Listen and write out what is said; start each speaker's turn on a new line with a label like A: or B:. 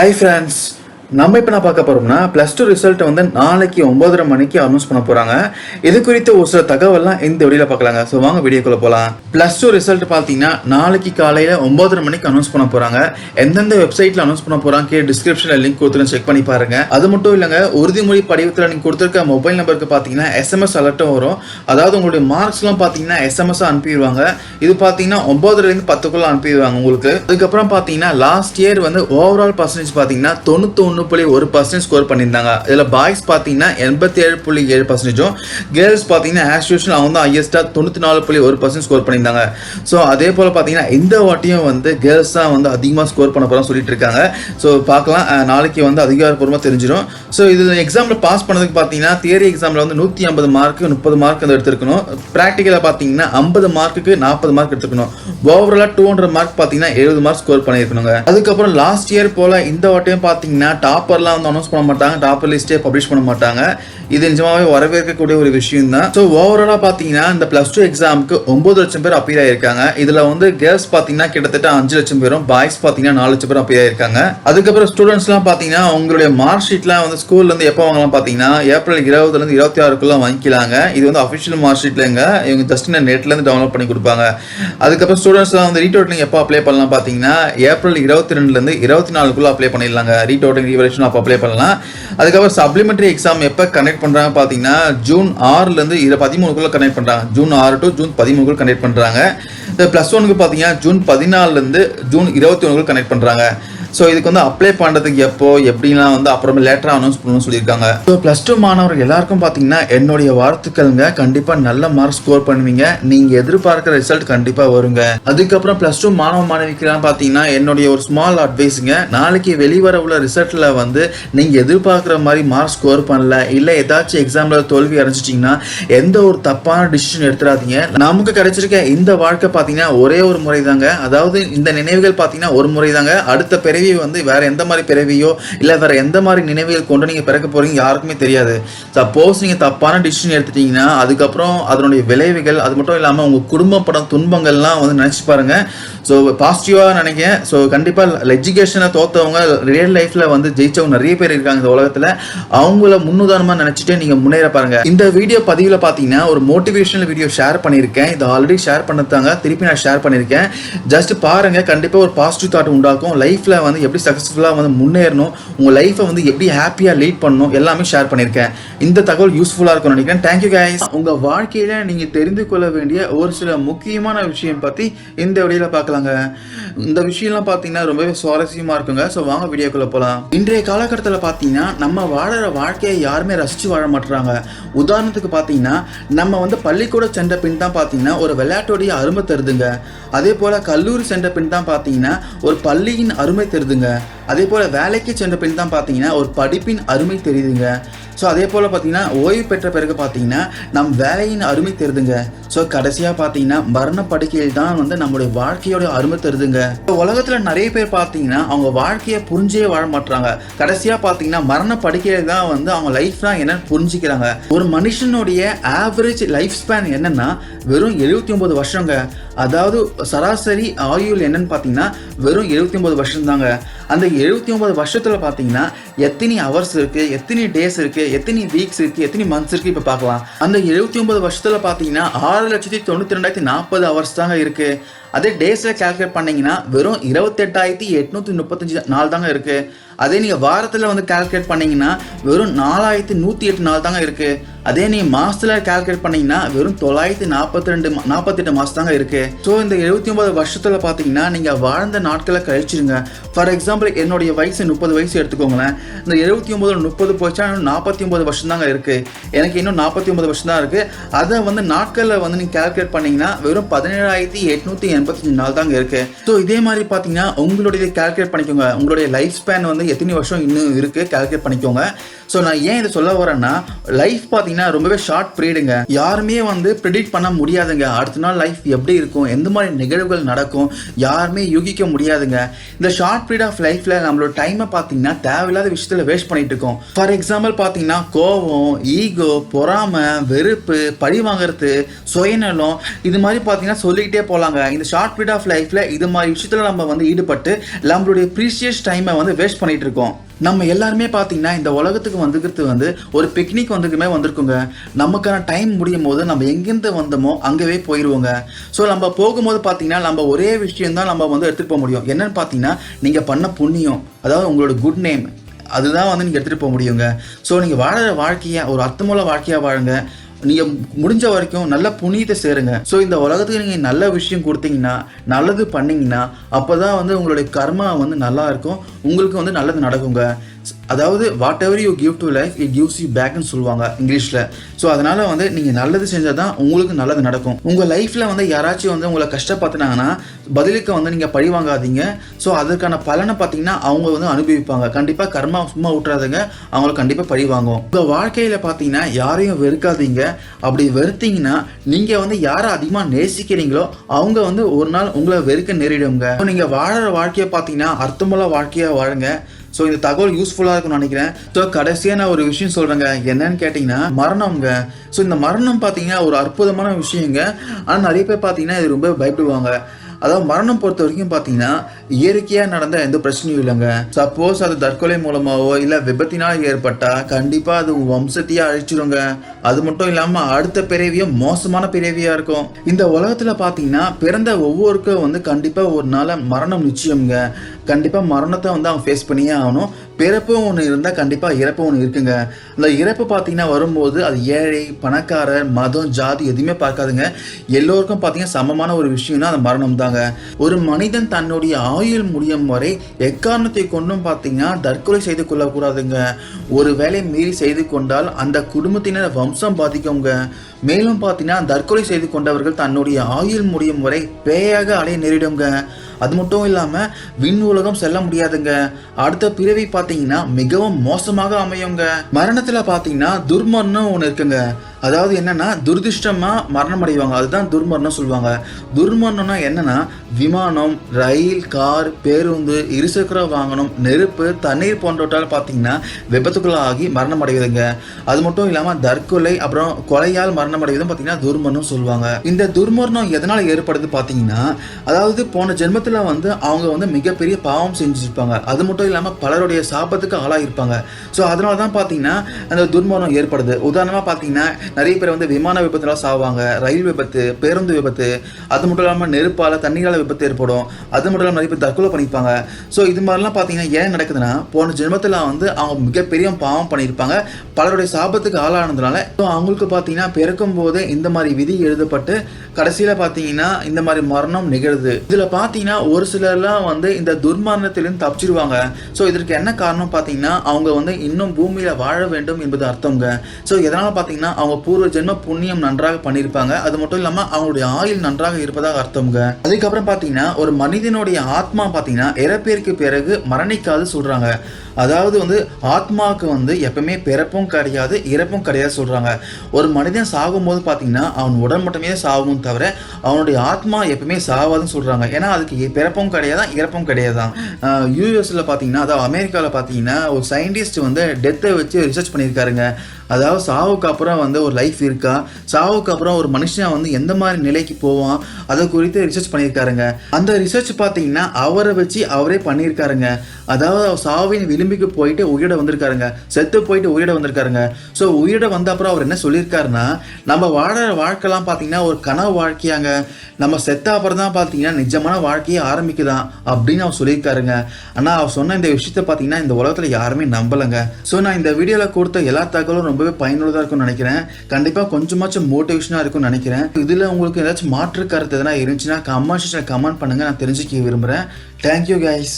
A: Hi friends, நம்ம இப்போ நான் பார்க்க போறோம்னா ப்ளஸ் டூ ரிசல்ட் வந்து நாளைக்கு ஒன்பதரை மணிக்கு அனௌன்ஸ் பண்ண போறாங்க. இது குறித்த ஒரு சில தகவல்லாம் இந்த வெளியில பார்க்கலாங்க. ஸோ வாங்க வீடியோக்குள்ள போகலாம் ப்ளஸ் டூ ரிசல்ட் பார்த்தீங்கன்னா நாளைக்கு காலையில ஒன்பதரை மணிக்கு அனௌன்ஸ் பண்ண போறாங்க. எந்தெந்த வெப்சைட்ல அனௌன்ஸ் பண்ண போறாங்க கீழே டிஸ்கிரிப்ஷன்ல லிங்க் கொடுத்துருன்னு செக் பண்ணி பாருங்க. அது மட்டும் இல்லைங்க உறுதிமொழி படிவத்தில் நீங்க கொடுத்துருக்க மொபைல் நம்பருக்கு பார்த்தீங்கன்னா எஸ்எம்எஸ் அலர்ட்டும் வரும். அதாவது உங்களுடைய மார்க்ஸ்லாம் பார்த்தீங்கன்னா எஸ்எம்எஸ் அனுப்பிடுவாங்க. இது பார்த்தீங்கன்னா ஒன்பதுலேருந்து பத்துக்குள்ள அனுப்பிடுவாங்க உங்களுக்கு. அதுக்கப்புறம் பார்த்தீங்கன்னா லாஸ்ட் இயர் வந்து ஓவரால் பர்சன்டேஜ் பார்த்தீங்கன்னா தொண்ணூத்தொன்று புள்ளி ஒரு பர்சன்டேஜ் ஸ்கோர் பண்ணியிருந்தாங்க. இதில் பாய்ஸ் பார்த்தீங்கன்னா எண்பத்தி ஏழு புள்ளி ஏழு பர்சன்டேஜும் கேர்ள்ஸ் பார்த்தீங்கன்னா ஆஸ் யூஷுவல் அவங்க தான் ஹையஸ்ட்டாக தொண்ணூற்றி நாலு புள்ளி ஒரு பர்சன்ட் ஸ்கோர் பண்ணியிருந்தாங்க. ஸோ அதே போல் பார்த்தீங்கன்னா இந்த வாட்டியும் வந்து கேர்ள்ஸ் தான் வந்து அதிகமாக ஸ்கோர் பண்ண போகிறோம் சொல்லிட்டு இருக்காங்க. ஸோ பார்க்கலாம். நாளைக்கு வந்து அதிகாரப்பூர்வமாக தெரிஞ்சிடும் ஸோ இது எக்ஸாமில் பாஸ் பண்ணதுக்கு பார்த்தீங்கன்னா தியரி எக்ஸாமில் வந்து நூற்றி ஐம்பது மார்க்கு முப்பது மார்க் வந்து எடுத்துருக்கணும். ப்ராக்டிக்கலாக பார்த்தீங்கன்னா ஐம்பது மார்க்குக்கு நாற்பது மார்க் எடுத்துக்கணும் ஓவராலாக டூ ஹண்ட்ரட் மார்க் பார்த்தீங்கன்னா எழுபது மார்க் ஸ்கோர் பண்ணியிருக்கணுங்க. அதுக்கப்புறம் லாஸ்ட் இயர் போல் இந்த வாட்டியும் பார்த்தீங்கன்னா டாப்பர்லாம் வந்து அனௌன்ஸ் பண்ண மாட்டாங்க. டாப்பர் லிஸ்ட்டே பப்ளிஷ் பண்ண மாட்டாங்க. இது நிஜமாவே வரவேற்கக்கூடிய ஒரு விஷயம் தான் ஸோ ஓவராலாக பார்த்தீங்கன்னா இந்த ப்ளஸ் டூ எக்ஸாமுக்கு ஒன்பது லட்சம் பேர் அப்பீல் ஆயிருக்காங்க. இதில் வந்து கேர்ள்ஸ் பார்த்தீங்கன்னா கிட்டத்தட்ட அஞ்சு லட்சம் பேரும் பாய்ஸ் பார்த்தீங்கன்னா நாலு லட்சம் பேர் அப்பீல் ஆயிருக்காங்க. அதுக்கப்புறம் ஸ்டூடெண்ட்ஸ்லாம் பார்த்தீங்கன்னா உங்களுடைய மார்க் ஷீட்லாம் வந்து ஸ்கூல்லேருந்து எப்போ வாங்கலாம் பார்த்தீங்கன்னா ஏப்ரல் இருபதுலேருந்து இருபத்தி ஆறுக்குள்ளே வாங்கிக்கலாங்க. இது வந்து அஃபிஷியல் மார்க் ஷீட்லங்க இவங்க ஜஸ்ட் நெட்லேருந்து டவுன்லோட் பண்ணி கொடுப்பாங்க. அதுக்கப்புறம் ஸ்டூடெண்ட்ஸ்லாம் வந்து ரீடோட்டிங் எப்போ அப்ளை பண்ணலாம் பார்த்தீங்கன்னா ஏப்ரல் இருபத்தி ரெண்டுலேருந்து இருபத்தி நாலுக்குள்ளே அப்ளை பண்ணிடலாங்க. ரீடோட்டிங் ரீவரேஷன் அப்போ அப்ளை பண்ணலாம். அதுக்கப்புறம் சப்ளிமெண்டரி எக்ஸாம் எப்போ கனெக்ட் பண்ணுறாங்க பார்த்தீங்கன்னா ஜூன் ஆறுலேருந்து இரு பதிமூணுக்குள்ளே கனெக்ட் பண்ணுறாங்க ஜூன் ஆறு டு ஜூன் பதிமூணுக்குள்ள கனெக்ட் பண்ணுறாங்க இந்த ப்ளஸ் ஒனுக்கு பார்த்தீங்கன்னா ஜூன் பதினாலுலேருந்து ஜூன் இருபத்தி ஒன்றுக்குள்ள கனெக்ட் பண்ணுறாங்க ஸோ இதுக்கு வந்து அப்ளை பண்ணுறதுக்கு எப்போ எப்படிலாம் வந்து அப்புறமே லேட்டராக அனௌன்ஸ் பண்ணணும்னு சொல்லியிருக்காங்க. ஸோ ப்ளஸ் டூ மாணவர்கள் எல்லாருக்கும் பார்த்தீங்கன்னா என்னுடைய வாழ்த்துக்கள்ங்க. கண்டிப்பாக நல்ல மார்க் ஸ்கோர் பண்ணுவீங்க. நீங்கள் எதிர்பார்க்குற ரிசல்ட் கண்டிப்பாக வருங்க. அதுக்கப்புறம் ப்ளஸ் டூ மாணவ மாணவிக்கெல்லாம் பார்த்தீங்கன்னா என்னுடைய ஒரு ஸ்மால் அட்வைஸுங்க நாளைக்கு வெளிவர உள்ள ரிசல்ட்டில் வந்து நீங்கள் எதிர்பார்க்குற மாதிரி மார்க் ஸ்கோர் பண்ணல இல்லை ஏதாச்சும் எக்ஸாமில் தோல்வி அடைஞ்சிட்டிங்கன்னா எந்த ஒரு தப்பான டிசிஷன் எடுத்துடாதீங்க. நமக்கு கிடைச்சிருக்க இந்த வாழ்க்கை பார்த்தீங்கன்னா ஒரே ஒரு முறை தாங்க அதாவது இந்த நினைவுகள் பார்த்தீங்கன்னா ஒரு முறை தாங்க அடுத்த பெரிய பிறவி வந்து வேற எந்த மாதிரி பிறவியோ இல்லை வேற எந்த மாதிரி நினைவுகள் கொண்டு நீங்கள் பிறக்க போறீங்க யாருக்குமே தெரியாது. சப்போஸ் நீங்கள் தப்பான டிசிஷன் எடுத்துட்டீங்கன்னா அதுக்கப்புறம் அதனுடைய விளைவுகள் அது மட்டும் இல்லாமல் உங்கள் குடும்ப படம் துன்பங்கள்லாம் வந்து நினச்சி பாருங்க. ஸோ பாசிட்டிவாக நினைக்கிறேன். ஸோ கண்டிப்பாக எஜுகேஷனை தோத்தவங்க ரியல் லைஃப்பில் வந்து ஜெயித்தவங்க நிறைய பேர் இருக்காங்க இந்த உலகத்தில். அவங்கள முன்னுதாரணமாக நினச்சிட்டு நீங்கள் முன்னேற பாருங்கள் இந்த வீடியோ பதிவில் பார்த்தீங்கன்னா ஒரு மோட்டிவேஷனல் வீடியோ ஷேர் பண்ணியிருக்கேன். இது ஆல்ரெடி ஷேர் பண்ணதாங்க திருப்பி நான் ஷேர் பண்ணியிருக்கேன். ஜஸ்ட் பாருங்க. கண்டிப்பாக ஒரு பாசிட்டிவ் தாட் உண்டாக்கும். லைஃப்பில் வந்து எப்படி சக்ஸஸ்ஃபுல்லாக வந்து முன்னேறணும் உங்கள் லைஃப்பை வந்து எப்படி ஹாப்பியாக லீட் பண்ணணும் எல்லாமே ஷேர் பண்ணியிருக்கேன். இந்த தகவல் யூஸ்ஃபுல்லாக இருக்கும்னு நினைக்கிறேன். தேங்க்யூ கைஸ் உங்கள் வாழ்க்கையில் நீங்கள் தெரிந்து கொள்ள வேண்டிய ஒரு சில முக்கியமான விஷயம் பற்றி இந்த வீடியோவில் பார்க்கலாங்க. இந்த விஷயம்லாம் பார்த்தீங்கன்னா ரொம்பவே சுவாரஸ்யமாக இருக்குங்க. ஸோ வாங்க வீடியோக்குள்ளே போகலாம் இன்றைய காலகட்டத்தில் பார்த்தீங்கன்னா நம்ம வாழற வாழ்க்கையை யாருமே ரசித்து வாழ மாட்டுறாங்க உதாரணத்துக்கு பார்த்தீங்கன்னா நம்ம வந்து பள்ளிக்கூட சென்ற பின் தான் பார்த்தீங்கன்னா ஒரு விளையாட்டுடைய அருமை தருதுங்க. அதே போல் கல்லூரி சென்ற பின் தான் பார்த்தீங்கன்னா ஒரு பள்ளியின் அருமை தெரியுதுங்க அதே போல் வேலைக்கு சென்ற பின் தான் பார்த்தீங்கன்னா ஒரு படிப்பின் அருமை தெரியுதுங்க. ஸோ அதே போல் பார்த்தீங்கன்னா ஓய்வு பெற்ற பிறகு பார்த்தீங்கன்னா நம் வேலையின் அருமை தெரியுதுங்க. ஸோ கடைசியாக பார்த்தீங்கன்னா மரண படுக்கையில் தான் வந்து நம்மளுடைய வாழ்க்கையோட அருமை தருதுங்க இப்போ உலகத்தில் நிறைய பேர் பார்த்தீங்கன்னா அவங்க வாழ்க்கையை புரிஞ்சே வாழ மாட்டாங்க கடைசியாக பார்த்தீங்கன்னா மரண படுக்கையில் தான் வந்து அவங்க லைஃப் தான் என்னன்னு புரிஞ்சுக்கிறாங்க. ஒரு மனுஷனுடைய ஆவரேஜ் லைஃப் ஸ்பேன் என்னன்னா வெறும் எழுபத்தி ஒன்பது வருஷங்க. அதாவது சராசரி ஆயுள் என்னன்னு பார்த்தீங்கன்னா வெறும் எழுபத்தி ஒன்பது வருஷம் தாங்க அந்த எழுபத்தி ஒன்பது வருஷத்தில் பார்த்தீங்கன்னா எத்தனை ஹவர்ஸ் இருக்கு எத்தனை டேஸ் இருக்கு எத்தனை வீக்ஸ் இருக்கு எத்தனை மந்த்ஸ் இருக்கு இப்போ பார்க்கலாம். அந்த எழுபத்தி ஒன்பது வருஷத்தில் பார்த்தீங்கன்னா ஆறு லட்சத்தி தொண்ணூற்றி ரெண்டாயிரத்தி நாற்பது ஹவர்ஸ் தாங்க இருக்கு. அதே டேஸில் கேல்குலேட் பண்ணீங்கன்னா வெறும் இருபத்தெட்டாயிரத்தி எட்நூற்றி முப்பத்தஞ்சு நாள் தாங்க இருக்குது அதே நீங்கள் வாரத்தில் வந்து கால்குலேட் பண்ணீங்கன்னா வெறும் நாலாயிரத்தி நூற்றி எட்டு நாள் தாங்க இருக்குது அதே நீங்கள் மாதத்தில் கேல்குலேட் பண்ணிங்கன்னா வெறும் தொள்ளாயிரத்தி நாற்பத்தி ரெண்டு நாற்பத்தெட்டு மாதம் தாங்க இருக்குது ஸோ இந்த எழுபத்தி ஒன்பது வருஷத்தில் பார்த்தீங்கன்னா நீங்கள் வாழ்ந்த நாட்களை கழிச்சிருங்க. ஃபார் எக்ஸாம்பிள் என்னுடைய வயசு முப்பது வயசு எடுத்துக்கோங்களேன். இந்த எழுபத்தி ஒம்பது முப்பது போச்சா இன்னும் நாற்பத்தி ஒம்பது வருஷம் தாங்க இருக்குது எனக்கு இன்னும் நாற்பத்தி ஒம்பது வருஷம் தான் இருக்குது அதை வந்து நாட்களில் வந்து நீங்கள் கால்குலேட் பண்ணிங்கன்னா வெறும் பதினேழாயிரத்தி எட்நூற்றி எண்பத்தஞ்சு நாள் தாங்க இருக்கு. ஸோ இதே மாதிரி பார்த்தீங்கன்னா உங்களுடைய கால்குலேட் பண்ணிக்கோங்க. உங்களுடைய லைஃப் ஸ்பேன் வந்து எத்தனை வருஷம் இன்னும் இருக்கு? கால்குலேட் பண்ணிக்கோங்க. ஸோ நான் ஏன் இதை சொல்ல வரேன்னா லைஃப் பார்த்தீங்கன்னா ரொம்பவே ஷார்ட் பீரியடுங்க யாருமே வந்து ப்ரிடிக்ட் பண்ண முடியாதுங்க. அடுத்த நாள் லைஃப் எப்படி இருக்கும்? எந்த மாதிரி நிகழ்வுகள் நடக்கும்? யாருமே யூகிக்க முடியாதுங்க. இந்த ஷார்ட் பீரியட் ஆஃப் லைஃப்ல நம்மளோட டைமை பார்த்தீங்கன்னா தேவையில்லாத விஷயத்துல வேஸ்ட் பண்ணிட்டு இருக்கோம். ஃபார் எக்ஸாம்பிள் பார்த்தீங்கன்னா கோவம் ஈகோ பொறாமை வெறுப்பு பழி வாங்குறது சுயநலம் இது மாதிரி பார்த்தீங்கன்னா சொல்லிக்கிட்டே போலாங்க. இந்த ஷார்ட் பீரியட் ஆஃப் லைஃப்ல இது மாதிரி விஷயத்துல நம்ம வந்து ஈடுபட்டு நம்மளுடைய ப்ரீசியஸ் டைமை வந்து வேஸ்ட் பண்ணிட்டு இருக்கோம். நம்ம எல்லாருமே பார்த்தீங்கன்னா இந்த உலகத்துக்கு வந்துக்கிறது வந்து ஒரு பிக்னிக் வந்துக்குமே வந்திருக்குங்க. நமக்கான டைம் முடியும் போது நம்ம எங்கேருந்து வந்தோமோ அங்கேவே போயிடுவோங்க ஸோ நம்ம போகும்போது பார்த்தீங்கன்னா நம்ம ஒரே விஷயம் தான் நம்ம வந்து எடுத்துகிட்டு போக முடியும். என்னன்னு பார்த்தீங்கன்னா நீங்கள் பண்ண புண்ணியம் அதாவது உங்களோட குட் நேம் அதுதான் வந்து நீங்கள் எடுத்துகிட்டு போக முடியுங்க. ஸோ நீங்கள் வாழற வாழ்க்கையை ஒரு அர்த்தமுள்ள வாழ்க்கையாக வாழுங்க. நீங்கள் முடிஞ்ச வரைக்கும் நல்ல புண்ணியத்தை சேருங்க. ஸோ இந்த உலகத்துக்கு நீங்கள் நல்ல விஷயம் கொடுத்தீங்கன்னா நல்லது பண்ணீங்கன்னா அப்போ தான் வந்து உங்களுடைய கர்மா வந்து நல்லா இருக்கும். உங்களுக்கு வந்து நல்லது நடக்குங்க. அதாவது whatever you give to life it gives you பேக்னு சொல்லுவாங்க இங்கிலீஷில். ஸோ அதனால் வந்து நீங்கள் நல்லது செஞ்சால் தான் உங்களுக்கு நல்லது நடக்கும். உங்கள் லைஃப்பில் வந்து யாராச்சும் வந்து உங்களை கஷ்டப்படுத்தினாங்கன்னா பதிலுக்கு வந்து நீங்கள் பழி வாங்காதீங்க. ஸோ அதற்கான பலனை பார்த்தீங்கன்னா அவங்க வந்து அனுபவிப்பாங்க. கண்டிப்பாக கர்மா சும்மா விட்றாதுங்க அவங்களுக்கு கண்டிப்பாக பழி வாங்கும் உங்கள் வாழ்க்கையில் பார்த்தீங்கன்னா யாரையும் வெறுக்காதீங்க. அப்படி வெறுத்தீங்கன்னா நீங்கள் வந்து யாரை அதிகமாக நேசிக்கிறீங்களோ அவங்க வந்து ஒரு நாள் உங்களை வெறுக்க நேரிடுங்க. நீங்கள் வாழற வாழ்க்கையை பார்த்தீங்கன்னா அர்த்தமுள்ள வாழ்க்கையாக வாழுங்க. ஸோ இந்த தகவல் யூஸ்ஃபுல்லாக இருக்கும்னு நினைக்கிறேன். ஸோ கடைசியாக நான் ஒரு விஷயம் சொல்கிறேங்க என்னன்னு கேட்டிங்கன்னா மரணம்ங்க. ஸோ இந்த மரணம் பார்த்தீங்கன்னா ஒரு அற்புதமான விஷயங்க. ஆனால் நிறைய பேர் பார்த்தீங்கன்னா இது ரொம்ப பயப்படுவாங்க. அதாவது மரணம் பொறுத்த வரைக்கும் பார்த்தீங்கன்னா இயற்கையாக நடந்த எந்த பிரச்சனையும் இல்லைங்க. சப்போஸ் அது தற்கொலை மூலமாவோ இல்லை விபத்தினால் ஏற்பட்டா கண்டிப்பாக அது வம்சத்தையே அழிச்சிருங்க. அது மட்டும் இல்லாமல் அடுத்த பிறவியும் மோசமான பிறவியாக இருக்கும். இந்த உலகத்தில் பார்த்தீங்கன்னா பிறந்த ஒவ்வொருக்கும் வந்து கண்டிப்பாக ஒரு நாள் மரணம் நிச்சயம்ங்க. கண்டிப்பாக மரணத்தை வந்து அவங்க ஃபேஸ் பண்ணியே ஆகணும். பிறப்பு ஒன்று இருந்தால் கண்டிப்பாக இறப்பு ஒன்று இருக்குங்க. அந்த இறப்பு பார்த்தீங்கன்னா வரும்போது அது ஏழை பணக்காரர் மதம் ஜாதி எதுவுமே பார்க்காதுங்க. எல்லோருக்கும் பார்த்தீங்கன்னா சமமான ஒரு விஷயம்னா அந்த மரணம் தாங்க ஒரு மனிதன் தன்னுடைய ஆயுள் முடியும் வரை எக்காரணத்தை கொண்டும் பார்த்தீங்கன்னா தற்கொலை செய்து கொள்ளக்கூடாதுங்க. ஒரு வேலை மீறி செய்து கொண்டால் அந்த குடும்பத்தினர் வம்சம் பாதிக்குங்க. மேலும் பார்த்தீங்கன்னா தற்கொலை செய்து கொண்டவர்கள் தன்னுடைய ஆயுள் முடியும் வரை பேயாக அலைய நேரிடுங்க அது மட்டும் இல்லாமல் விண் உலகம் செல்ல முடியாதுங்க. அடுத்த பிறவி பார்த்தீங்கன்னா மிகவும் மோசமாக அமையுங்க. மரணத்தில் பார்த்தீங்கன்னா துர்மரணம் ஒன்று இருக்குங்க. அதாவது என்னன்னா துர்திஷ்டமாக மரணம் அடைவாங்க அதுதான் துர்மரணம் சொல்லுவாங்க. துர்மரணம்னா என்னன்னா விமானம் ரயில் கார் பேருந்து இருசக்கர வாகனம் நெருப்பு தண்ணீர் போன்றவற்றால் பார்த்தீங்கன்னா விபத்துக்குள்ளாகி மரணம் அடைவதுங்க அது மட்டும் இல்லாமல் தற்கொலை அப்புறம் கொலையால் மரணம் அடைவதும் பார்த்தீங்கன்னா துர்மரணம் சொல்லுவாங்க. இந்த துர்மரணம் எதனால் ஏற்படுது பார்த்தீங்கன்னா அதாவது போன ஜென்மத்தில் வந்து அவங்க வந்து மிகப்பெரிய பாவம் செஞ்சுருப்பாங்க. அது மட்டும் இல்லாமல் பலருடைய சாபத்துக்கு ஆளாகிருப்பாங்க ஸோ அதனால தான் பார்த்தீங்கன்னா அந்த துர்மரணம் ஏற்படுது. உதாரணமாக பார்த்தீங்கன்னா நிறைய பேர் வந்து விமான விபத்துலாம் சாவாங்க ரயில் விபத்து பேருந்து விபத்து அது மட்டும் இல்லாமல் நெருப்பால் தண்ணீரால் விபத்து ஏற்படும். அது மட்டும் இல்லாமல் நிறைய பேர் தற்கொலை பண்ணியிருப்பாங்க ஸோ இது மாதிரிலாம் பார்த்தீங்கன்னா ஏன் நடக்குதுன்னா போன ஜென்மத்தில் வந்து அவங்க மிகப்பெரிய பாவம் பண்ணியிருப்பாங்க. பலருடைய சாபத்துக்கு ஆளானதுனால ஸோ அவங்களுக்கு பார்த்தீங்கன்னா பிறக்கும் இருக்கும்போதே இந்த மாதிரி விதி எழுதப்பட்டு கடைசியில் பார்த்தீங்கன்னா இந்த மாதிரி மரணம் நிகழுது. இதில் பார்த்தீங்கன்னா ஒரு சிலர்லாம் வந்து இந்த துர்மரணத்திலிருந்து தப்பிச்சிருவாங்க. ஸோ இதற்கு என்ன காரணம் பார்த்தீங்கன்னா அவங்க வந்து இன்னும் பூமியில் வாழ வேண்டும் என்பது அர்த்தங்க ஸோ எதனால் பார்த்தீங்கன்னா அவங்க பூர்வ ஜென்ம புண்ணியம் நன்றாக பண்ணியிருப்பாங்க. அது மட்டும் இல்லாமல் அவங்களுடைய ஆயுள் நன்றாக இருப்பதாக அர்த்தம்ங்க. அதுக்கப்புறம் பார்த்தீங்கன்னா ஒரு மனிதனுடைய ஆத்மா பார்த்தீங்கன்னா இறப்பிற்கு பிறகு மரணிக்காது சொல்கிறாங்க அதாவது வந்து ஆத்மாவுக்கு வந்து எப்பவுமே பிறப்பும் கிடையாது இறப்பும் கிடையாது சொல்கிறாங்க ஒரு மனிதன் சாகும்போது பார்த்தீங்கன்னா அவன் உடல் மட்டுமே சாகும் தவிர அவனுடைய ஆத்மா எப்பவுமே சாவாதுன்னு சொல்கிறாங்க ஏன்னா அதுக்கு பிறப்பும் கிடையாது இறப்பும் கிடையாது? யூஎஸில் பார்த்தீங்கன்னா அதாவது அமெரிக்காவில் பார்த்தீங்கன்னா ஒரு சயின்டிஸ்ட் வந்து டெத்தை வச்சு ரிசர்ச் பண்ணியிருக்காருங்க. அதாவது சாவுக்கு அப்புறம் வந்து ஒரு லைஃப் இருக்கா? சாவுக்கு அப்புறம் ஒரு மனுஷன் வந்து எந்த மாதிரி நிலைக்கு போவான்? அதை குறித்து ரிசர்ச் பண்ணியிருக்காருங்க. அந்த ரிசர்ச் பார்த்தீங்கன்னா அவரை வச்சு அவரே பண்ணியிருக்காருங்க. அதாவது அவர் சாவின் விளிம்புக்கு போயிட்டு உயிரிட வந்திருக்காருங்க. செத்து போயிட்டு உயிரிட வந்திருக்காருங்க. ஸோ உயிரிட வந்த அப்புறம் அவர் என்ன சொல்லியிருக்காருன்னா நம்ம வாழற வாழ்க்கைலாம் பார்த்தீங்கன்னா ஒரு கனவு வாழ்க்கையாங்க. நம்ம செத்த அப்புறம் தான் பார்த்தீங்கன்னா நிஜமான வாழ்க்கையே ஆரம்பிக்குதான் அப்படின்னு அவர் சொல்லியிருக்காருங்க. ஆனால் அவர் சொன்ன இந்த விஷயத்த பார்த்தீங்கன்னா இந்த உலகத்தில் யாருமே நம்பலைங்க. ஸோ நான் இந்த வீடியோவில் கொடுத்த எல்லா தகவலும் ரொம்ப ரொம்பவே பயனுள்ளதாக இருக்கும்னு நினைக்கிறேன். கண்டிப்பாக கொஞ்சமாச்சும் மோட்டிவேஷனாக இருக்கும்னு நினைக்கிறேன். இதில் உங்களுக்கு ஏதாச்சும் மாற்று கருத்து எதனா இருந்துச்சுன்னா கமெண்ட் செக்ஷனில் கமெண்ட் பண்ணுங்கள் நான் தெரிஞ்சுக்க விரும்புகிறேன் தேங்க்யூ கைஸ்